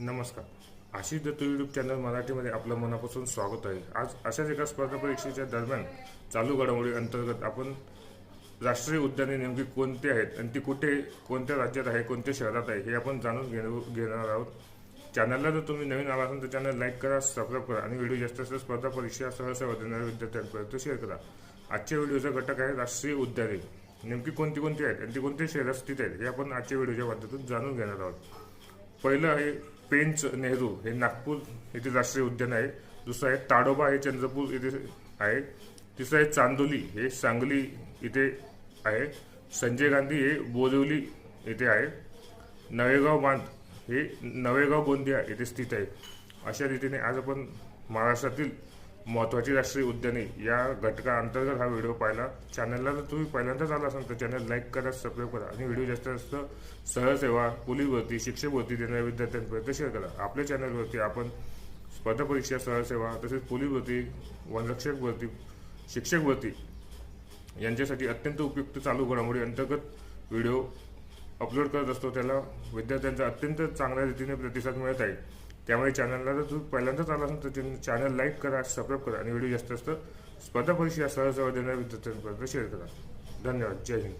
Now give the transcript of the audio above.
नमस्कार. Ashish Datta YouTube channel मराठीमध्ये आपलं मनापासून स्वागत आहे. आज अशाच एका स्पर्धा परीक्षेच्या दरम्यान चालू घडामोडी अंतर्गत आपण राष्ट्रीय उद्याने नेमकी कोणती आहेत आणि ती कुठे कोणत्या राज्यात आहे कोणत्या शहरात आहे हे आपण जाणून घेणं घेणार आहोत. चॅनलला जर तुम्ही नवीन आला असाल तर चॅनल लाईक करा सबस्क्राईब करा आणि व्हिडिओ जास्त जास्त स्पर्धा परीक्षा सहसा देणाऱ्या विद्यार्थ्यांपर्यंत शेअर करा. आजच्या व्हिडिओचा घटक आहे राष्ट्रीय उद्याने. नेमकी कोणती कोणती आहेत आणि ती कोणत्या शहरात स्थित आहेत हे आपण आजच्या व्हिडिओच्या माध्यमातून जाणून घेणार आहोत. पहिलं आहे पेंच नेहरू हे नागपूर येथील राष्ट्रीय उद्यान आहे. दुसरं आहे ताडोबा हे चंद्रपूर येथे आहे. तिसरं आहे चांदोली हे सांगली इथे आहे. संजय गांधी हे बोरिवली येथे आहे. नवेगाव बांध हे नवेगाव गोंदिया येथे स्थित आहे. अशा रीतीने आज आपण महाराष्ट्रातील महत्त्वाची राष्ट्रीय उद्याने या घटकाअंतर्गत हा व्हिडिओ पाहिला. चॅनलला जर तुम्ही पहिल्यांदाच आला असाल तर चॅनल लाईक करा सबस्क्राईब करा आणि व्हिडिओ जास्तीत जास्त सहसेवा पोलीस भरती शिक्षक भरती देणाऱ्या विद्यार्थ्यांपर्यंत शेअर करा. आपल्या चॅनलवरती आपण स्पर्धा परीक्षा सहसेवा तसेच पोलीस भरती वनरक्षक भरती शिक्षक भरती यांच्यासाठी अत्यंत उपयुक्त चालू घडामोडी अंतर्गत व्हिडिओ अपलोड करत असतो. त्याला विद्यार्थ्यांचा अत्यंत चांगल्या रीतीने प्रतिसाद मिळत आहे. त्यामुळे चॅनलला जर तू पहिल्यांदाच आला असेल तर चॅनल लाईक करा सबस्क्राईब करा आणि व्हिडिओ जास्त जास्त स्पर्धा परीक्षा सहज देणाऱ्या विद्यार्थ्यांपर्यंत शेअर करा. धन्यवाद. जय हिंद.